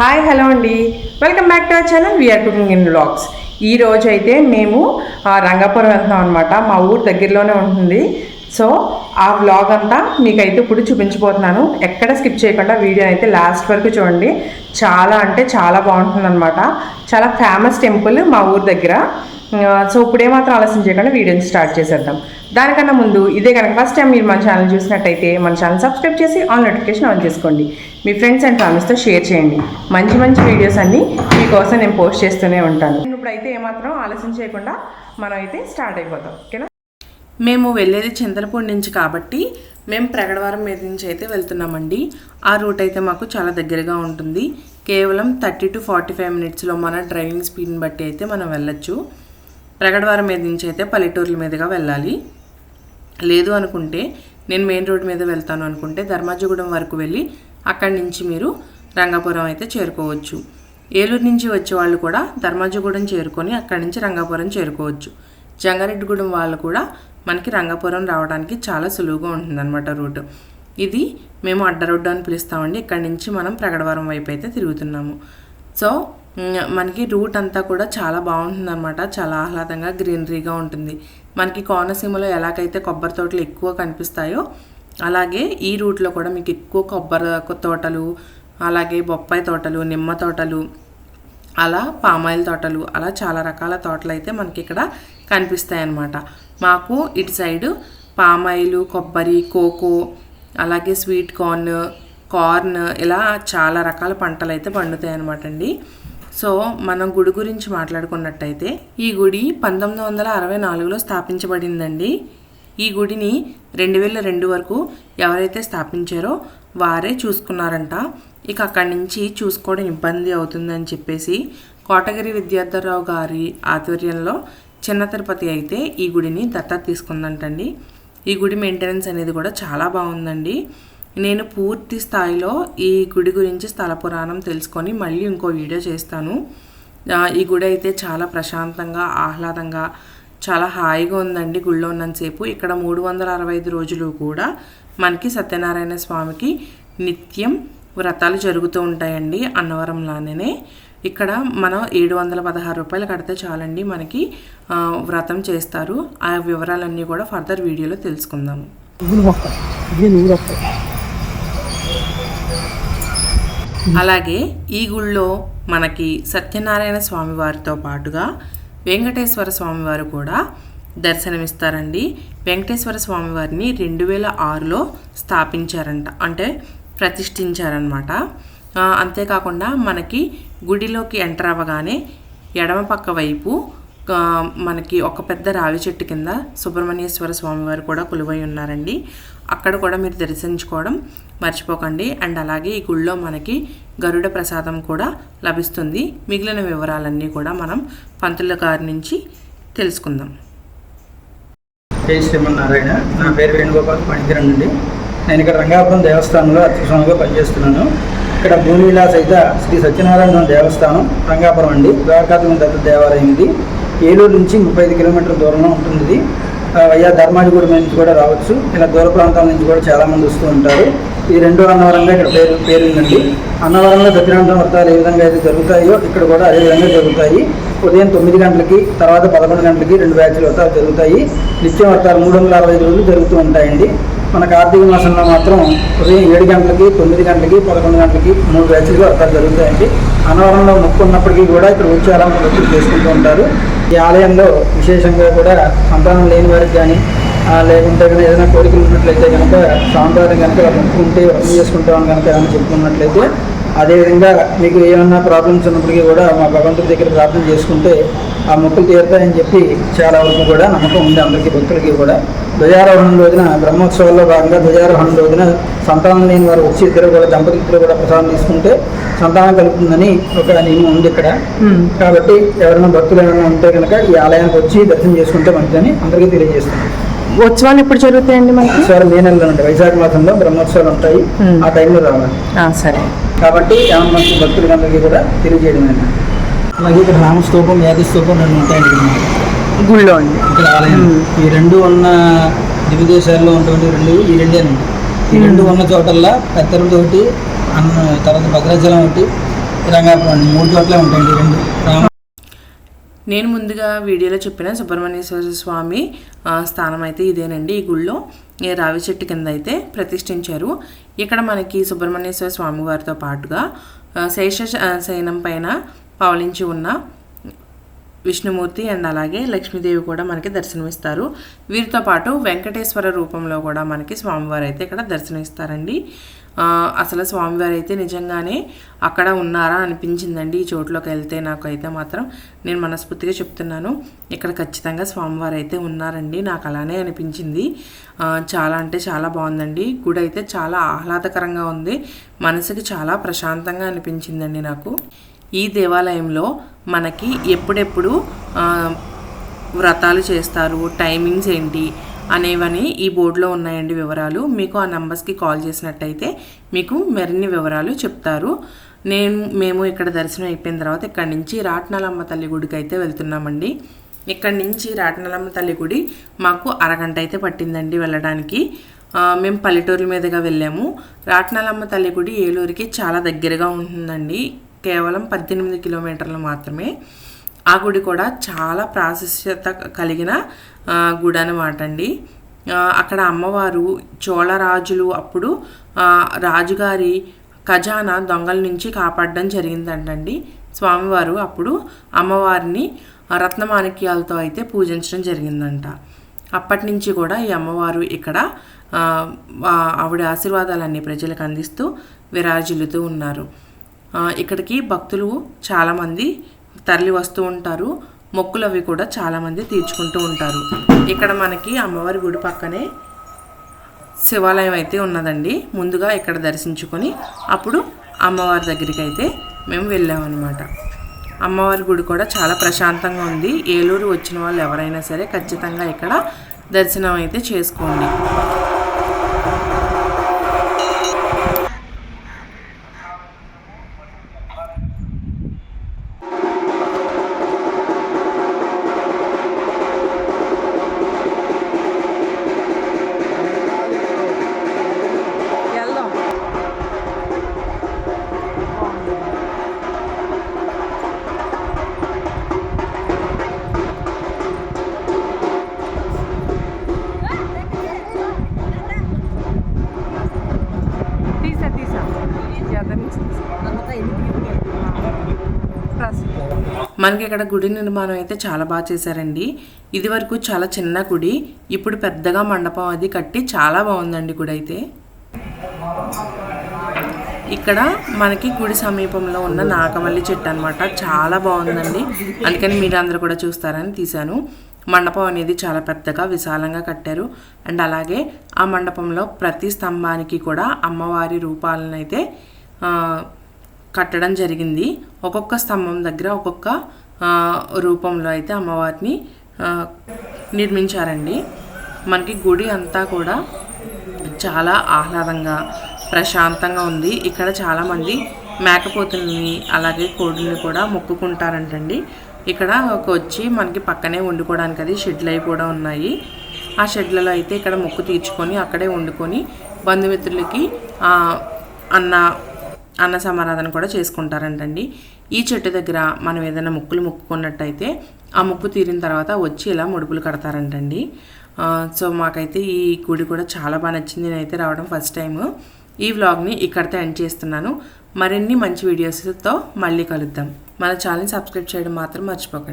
Hi hello అండి. Welcome back to our channel VR cooking in blogs ఈ రోజు అయితే మేము రంగాపురం వెళ్తున్నాం అనమాట మా ఊరు దగ్గరలోనే ఉంటుంది. సో ఆ వ్లాగ్ అంతా మీకైతే ఇప్పుడు చూపించబోతున్నాను. ఎక్కడ స్కిప్ చేయకుండా వీడియో అయితే లాస్ట్ వరకు చూడండి. చాలా అంటే చాలా బాగుంటుంది చాలా ఫేమస్ టెంపుల్ మా ఊరు దగ్గర. సో ఇప్పుడు ఏమాత్రం ఆలస్యం చేయకుండా వీడియోని స్టార్ట్ చేసేద్దాం. దానికన్నా ముందు ఇదే కనుక ఫస్ట్ టైం మీరు మన ఛానల్ చూసినట్టయితే మన ఛానల్ సబ్స్క్రైబ్ చేసి ఆన్ నోటిఫికేషన్ ఆన్ చేసుకోండి. మీ ఫ్రెండ్స్ అండ్ ఫ్యామిలీస్తో షేర్ చేయండి. మంచి మంచి వీడియోస్ అన్నీ మీకోసం నేను పోస్ట్ చేస్తూనే ఉంటాను. ఇప్పుడైతే ఏమాత్రం ఆలస్యం చేయకుండా మనం అయితే స్టార్ట్ అయిపోతాం. ఓకేనా? మేము వెళ్ళేది చింతలపూడి నుంచి కాబట్టి మేము ప్రగడవారం మీద నుంచి అయితే వెళ్తున్నామండి. ఆ రూట్ అయితే మాకు చాలా దగ్గరగా ఉంటుంది. కేవలం థర్టీ టు ఫార్టీ ఫైవ్ మినిట్స్లో మన డ్రైవింగ్ స్పీడ్ని బట్టి అయితే మనం వెళ్ళొచ్చు. ప్రగడవారం మీద నుంచి అయితే పల్లెటూర్ల మీదుగా వెళ్ళాలి. లేదు అనుకుంటే నేను మెయిన్ రోడ్ మీద వెళ్తాను అనుకుంటే ధర్మాజగూడెం వరకు వెళ్ళి అక్కడి నుంచి మీరు రంగాపురం అయితే చేరుకోవచ్చు. ఏలూరు నుంచి వచ్చే వాళ్ళు కూడా ధర్మాజగూడెం చేరుకొని అక్కడి నుంచి రంగాపురం చేరుకోవచ్చు. జంగారెడ్డిగూడెం వాళ్ళు కూడా మనకి రంగాపురం రావడానికి చాలా సులువుగా ఉంటుందన్నమాట రూట్. ఇది మేము అడ్డ రోడ్డు అని పిలుస్తామండి. ఇక్కడి నుంచి మనం ప్రగడవరం వైపు అయితే తిరుగుతున్నాము. సో మనకి రూట్ అంతా కూడా చాలా బాగుంటుంది అనమాట చాలా ఆహ్లాదంగా గ్రీనరీగా ఉంటుంది. మనకి కోనసీమలో ఎలాగైతే కొబ్బరి తోటలు ఎక్కువ కనిపిస్తాయో అలాగే ఈ రూట్లో కూడా మీకు ఎక్కువ కొబ్బరి తోటలు అలాగే బొప్పాయి తోటలు నిమ్మ తోటలు అలా పామాయిల్ తోటలు అలా చాలా రకాల తోటలు అయితే మనకి ఇక్కడ కనిపిస్తాయి అన్నమాట మాకు ఇటు సైడు పామాయిలు కొబ్బరి కోకో అలాగే స్వీట్ కార్న్ కార్న్ ఇలా చాలా రకాల పంటలు అయితే పండుతాయి అనమాట అండి. సో మనం గుడి గురించి మాట్లాడుకున్నట్టయితే ఈ గుడి పంతొమ్మిది వందల అరవై నాలుగులో స్థాపించబడిందండి. ఈ గుడిని రెండు వేల రెండు వరకు ఎవరైతే స్థాపించారో వారే చూసుకున్నారంట. ఇక అక్కడి నుంచి చూసుకోవడం ఇబ్బంది అవుతుందని చెప్పేసి కోటగిరి విద్యాధరరావు గారి ఆధ్వర్యంలో చిన్న తిరుపతి అయితే ఈ గుడిని దత్తత తీసుకుందంటండి. ఈ గుడి మెయింటెనెన్స్ అనేది కూడా చాలా బాగుందండి. నేను పూర్తి స్థాయిలో ఈ గుడి గురించి స్థల పురాణం తెలుసుకొని మళ్ళీ ఇంకో వీడియో చేస్తాను. ఈ గుడి అయితే చాలా ప్రశాంతంగా ఆహ్లాదంగా చాలా హాయిగా ఉందండి గుళ్ళో ఉన్నంతసేపు. ఇక్కడ మూడు వందల అరవై ఐదు రోజులు కూడా మనకి సత్యనారాయణ స్వామికి నిత్యం వ్రతాలు జరుగుతూ ఉంటాయండి అన్నవరంలానే ఇక్కడ మనం ఏడు వందల పదహారు రూపాయలు కడితే చాలండి మనకి వ్రతం చేస్తారు. ఆ వివరాలన్నీ కూడా ఫర్దర్ వీడియోలో తెలుసుకుందాము. అలాగే ఈ గుళ్ళో మనకి సత్యనారాయణ స్వామివారితో పాటుగా వెంకటేశ్వర స్వామివారు కూడా దర్శనమిస్తారండి. వెంకటేశ్వర స్వామివారిని రెండు వేల ఆరులో స్థాపించారంట. అంటే ప్రతిష్ఠించారనమాట అంతేకాకుండా మనకి గుడిలోకి ఎంటర్ అవ్వగానే ఎడమ పక్క వైపు మనకి ఒక పెద్ద రావి చెట్టు కింద సుబ్రహ్మణ్యేశ్వర స్వామి వారు కూడా కొలువై ఉన్నారండి. అక్కడ కూడా మీరు దర్శించుకోవడం మర్చిపోకండి. అండ్ అలాగే ఈ గుళ్ళో మనకి గరుడ ప్రసాదం కూడా లభిస్తుంది. మిగిలిన వివరాలన్నీ కూడా మనం పంతుల గారి నుంచి తెలుసుకుందాం. జై శ్రీమన్నారాయణ. నా పేరు వేణుగోపాల్ పణికిరణ్ అండి. నేను ఇక్కడ రంగాపురం దేవస్థానంలో అర్చకస్వామిగా పనిచేస్తున్నాను. ఇక్కడ భూమి విలాస్ అయితే శ్రీ సత్యనారాయణ దేవస్థానం రంగాపురం అండి. ద్వారకాత్మ దత్త దేవాలయం ఇది. ఏలూరు నుంచి ముప్పై ఐదు కిలోమీటర్ల దూరంలో ఉంటుంది ఇది ఆ, అయ్యా ధర్మాజిగూడెం నుంచి కూడా రావచ్చు. ఇలా దూర ప్రాంతాల నుంచి కూడా చాలామంది వస్తూ ఉంటారు. ఈ రెండో అన్నవరంగా ఇక్కడ పేరు పేరుందండి. అన్నవరంలో దక్షిణాంధ్ర వ్రతాలు ఏ విధంగా అయితే జరుగుతాయో ఇక్కడ కూడా అదే విధంగా జరుగుతాయి. ఉదయం తొమ్మిది గంటలకి తర్వాత పదకొండు గంటలకి రెండు బ్యాచ్లు వ్రతాలు జరుగుతాయి. నిత్యం వ్రతాలు మూడు వందల అరవై ఐదు రోజులు జరుగుతూ ఉంటాయండి. మన కార్తీక మాసంలో మాత్రం ఉదయం ఏడు గంటలకి తొమ్మిది గంటలకి పదకొండు గంటలకి మూడు బ్యాచ్లుగా వ్రతాలు జరుగుతాయండి. అన్నవరంలో మొక్కు ఉన్నప్పటికీ కూడా ఇక్కడ వచ్చి చేసుకుంటూ ఉంటారు. ఈ ఆలయంలో విశేషంగా కూడా సంతానం లేని వారికి కానీ లేకుంటే కనుక ఏదైనా కోరికలు ఉన్నట్లయితే కనుక సాంప్రదాయం కనుక మొక్కుకుంటే వ్రతం చేసుకుంటామని కనుక ఏమైనా చెప్పుకున్నట్లయితే అదేవిధంగా మీకు ఏమన్నా ప్రాబ్లమ్స్ ఉన్నప్పటికీ కూడా మా భగవంతుడి దగ్గర ప్రార్థన చేసుకుంటే ఆ మొక్కులు తీరుతాయని చెప్పి చాలా వరకు కూడా నమ్మకం ఉంది అందరికీ భక్తులకి కూడా. ధ్వజారోహణం రోజున బ్రహ్మోత్సవాల్లో భాగంగా ధ్వజారోహణం రోజున సంతానం లేని వారు వచ్చి ఇద్దరు కూడా దంపతులు కూడా ప్రసాదం తీసుకుంటే సంతానం కలుగుతుందని ఒక నియమం ఉంది ఇక్కడ. కాబట్టి ఎవరైనా భక్తులు ఏమైనా ఉంటే కనుక ఈ ఆలయానికి వచ్చి దర్శనం చేసుకుంటే మంచిదని అందరికీ తెలియజేస్తున్నాం. ఉత్సవాలు ఎప్పుడు జరుగుతాయండి మనకి? ఉత్సవాలు మే నెలలో ఉంటాయి వైశాఖ మాసంలో బ్రహ్మోత్సవాలు ఉంటాయి. ఆ టైంలో రావాలి. సరే. కాబట్టి మంది భక్తులందరికీ కూడా తెలియజేయడం అలాగే ఇక్కడ రామస్తూపం యాది స్తూపం రెండు ఉంటాయండి. గుళ్ళో అండి. ఇక్కడ ఆలయం. ఈ రెండు ఉన్న దివిదేశాల్లో ఉన్నటువంటి రెండు ఈ రెండేనండి ఈ రెండు ఉన్న చోటల్లా పెత్తరతోటి అన్న తర్వాత భద్రాచలం ఒకటి రంగాపురం మూడు చోట్ల ఉంటాయండి రెండు. రామ నేను ముందుగా వీడియోలో చెప్పిన సుబ్రహ్మణ్యేశ్వర స్వామి స్థానం అయితే ఇదేనండి ఈ గుళ్ళో. రావి చెట్టు కింద అయితే ప్రతిష్ఠించారు. ఇక్కడ మనకి సుబ్రహ్మణ్యేశ్వర స్వామి వారితో పాటుగా శేష శయనం పైన పవలించి ఉన్న విష్ణుమూర్తి అండ్ అలాగే లక్ష్మీదేవి కూడా మనకి దర్శనమిస్తారు. వీరితో పాటు వెంకటేశ్వర రూపంలో కూడా మనకి స్వామివారు అయితే ఇక్కడ దర్శనమిస్తారండి. అసలు స్వామివారు అయితే నిజంగానే అక్కడ ఉన్నారా అనిపించిందండి ఈ చోట్లోకి వెళ్తే నాకు అయితే మాత్రం. నేను మనస్ఫూర్తిగా చెప్తున్నాను. ఇక్కడ ఖచ్చితంగా స్వామివారు అయితే ఉన్నారండి. నాకు అలానే అనిపించింది. చాలా అంటే చాలా బాగుందండి. గుడి అయితే చాలా ఆహ్లాదకరంగా ఉంది. మనసుకి చాలా ప్రశాంతంగా అనిపించిందండి నాకు. ఈ దేవాలయంలో మనకి ఎప్పుడెప్పుడు వ్రతాలు చేస్తారు టైమింగ్స్ ఏంటి అనేవని ఈ బోర్డులో ఉన్నాయండి వివరాలు. మీకు ఆ నంబర్స్కి కాల్ చేసినట్టయితే మీకు మరిన్ని వివరాలు చెప్తారు. నేను మేము ఇక్కడ దర్శనం అయిపోయిన తర్వాత ఇక్కడ నుంచి రాట్నాలమ్మ తల్లి గుడికి అయితే వెళ్తున్నామండి. ఇక్కడ నుంచి రాట్నాలమ్మ తల్లి గుడి మాకు అరగంట అయితే పట్టిందండి వెళ్ళడానికి. మేము పల్లెటూరు మీదుగా వెళ్ళాము. రాట్నాలమ్మ తల్లి గుడి ఏలూరుకి చాలా దగ్గరగా ఉంటుందండి. కేవలం పద్దెనిమిది కిలోమీటర్లు మాత్రమే. ఆ గుడి కూడా చాలా ప్రాశస్యత కలిగిన గుడి అనమాట అండి. అక్కడ అమ్మవారు చోళరాజులు అప్పుడు రాజుగారి ఖజానా దొంగల నుంచి కాపాడడం జరిగిందంటండి. స్వామివారు అప్పుడు అమ్మవారిని రత్నమాణిక్యాలతో అయితే పూజించడం జరిగిందంట. అప్పటి నుంచి కూడా ఈ అమ్మవారు ఇక్కడ ఆవిడ ఆశీర్వాదాలన్నీ ప్రజలకు అందిస్తూ విరాజిల్లుతూ ఉన్నారు. ఇక్కడికి భక్తులు చాలామంది తరలి వస్తూ ఉంటారు. మొక్కులు అవి కూడా చాలామంది తీర్చుకుంటూ ఉంటారు. ఇక్కడ మనకి అమ్మవారి గుడి పక్కనే శివాలయం అయితే ఉన్నదండి. ముందుగా ఇక్కడ దర్శించుకొని అప్పుడు అమ్మవారి దగ్గరికి అయితే మేము వెళ్ళామన్నమాట. అమ్మవారి గుడి కూడా చాలా ప్రశాంతంగా ఉంది. ఏలూరు వచ్చిన వాళ్ళు ఎవరైనా సరే ఖచ్చితంగా ఇక్కడ దర్శనం అయితే చేసుకోండి. మనకి ఇక్కడ గుడి నిర్మాణం అయితే చాలా బాగా చేశారండి. ఇది వరకు చాలా చిన్న గుడి. ఇప్పుడు పెద్దగా మండపం అది కట్టి చాలా బాగుందండి గుడి అయితే. ఇక్కడ మనకి గుడి సమీపంలో ఉన్న నాగమల్లి చెట్టు అనమాట చాలా బాగుందండి. అందుకని మీరు కూడా చూస్తారని తీశాను. మండపం అనేది చాలా పెద్దగా విశాలంగా కట్టారు. అండ్ అలాగే ఆ మండపంలో ప్రతి స్తంభానికి కూడా అమ్మవారి రూపాలను అయితే కట్టడం జరిగింది. ఒక్కొక్క స్తంభం దగ్గర ఒక్కొక్క రూపంలో అయితే అమ్మవారిని నిర్మించారండి. మనకి గుడి అంతా కూడా చాలా ఆహ్లాదంగా ప్రశాంతంగా ఉంది. ఇక్కడ చాలామంది మేకపోతుల్ని అలాగే కోడుల్ని కూడా మొక్కుకుంటారంటండి. ఇక్కడ ఒక వచ్చి మనకి పక్కనే వండుకోవడానికి అది షెడ్లు అవి కూడా ఉన్నాయి. ఆ షెడ్లలో అయితే ఇక్కడ మొక్కు తీర్చుకొని అక్కడే వండుకొని బంధుమిత్రులకి అన్న అన్న సమారాధన కూడా చేసుకుంటారంటండి. ఈ చెట్టు దగ్గర మనం ఏదైనా ముక్కులు ముక్కుకున్నట్టయితే ఆ ముక్కు తీరిన తర్వాత వచ్చి ఇలా ముడుపులు కడతారంటండి. సో మాకైతే ఈ గుడి కూడా చాలా బాగా నచ్చింది. నేనైతే రావడం ఫస్ట్ టైం ఈ వ్లాగ్ని ఇక్కడితో ఎండ్ చేస్తున్నాను. మరిన్ని మంచి వీడియోస్తో మళ్ళీ కలుద్దాం. మన ఛానల్ సబ్స్క్రైబ్ చేయడం మాత్రం మర్చిపోకండి.